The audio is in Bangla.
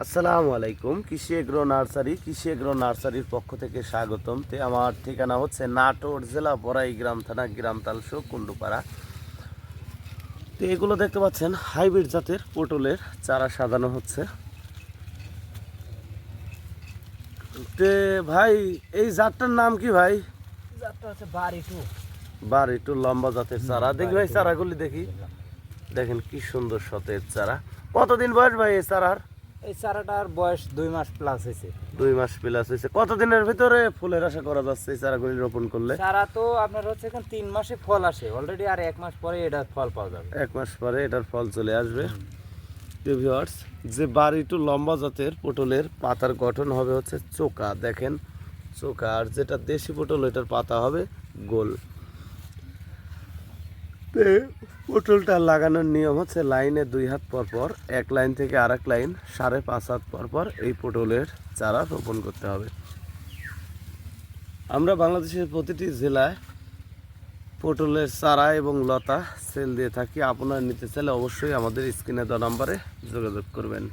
আসসালামু আলাইকুম। কৃষি এগ্রো নার্সারি কৃষি এগ্রো নার্সারির পক্ষ থেকে স্বাগতম। তে আমার ঠিকানা হচ্ছে নাটোর জেলা বড়াই গ্রাম থানা গ্রাম তালসো কুন্ডুপাড়া তো এগুলো দেখতে পাচ্ছেন হাইব্রিড জাতের পটলের চারা সাজানো হচ্ছে। তে ভাই এই জাতটার নাম কি ভাই? যাত্রা হচ্ছে বাড়ি টু একটু লম্বা জাতের চারা। দেখি ভাই চারাগুলি দেখি। দেখেন কি সুন্দর সতের চারা। কতদিন বয়স ভাই এই চারার? এই চারাটার বয়স দুই মাস প্লাস হয়েছে দুই মাস প্লাস হয়েছে কতদিনের ভিতরে ফুলের আশা করা যাচ্ছে এই চারাগুলি রোপণ করলে? চারা তো আপনার হচ্ছে এখন তিন মাসে ফল আসে। অলরেডি আর এক মাস পরে এটা ফল পাওয়া যাবে। এক মাস পরে এটার ফল চলে আসবে। viewers, যে বাড়ি একটু লম্বা জাতের পটলের পাতার গঠন হবে হচ্ছে চোকা। দেখেন চোকা আর যেটা দেশি পটল এটার পাতা হবে গোল। তে পটলটা লাগানোর নিয়ম হচ্ছে লাইনে দুই হাত পর পর, এক লাইন থেকে আর এক লাইন, সাড়ে পাঁচ হাত পর পর এই পটলের চারা রোপণ করতে হবে। আমরা বাংলাদেশের প্রতিটি জেলায় পটলের চারা এবং লতা সেল দিয়ে থাকি। আপনারা নিতে চাইলে অবশ্যই আমাদের স্ক্রিনে দেওয়া নাম্বারে যোগাযোগ করবেন।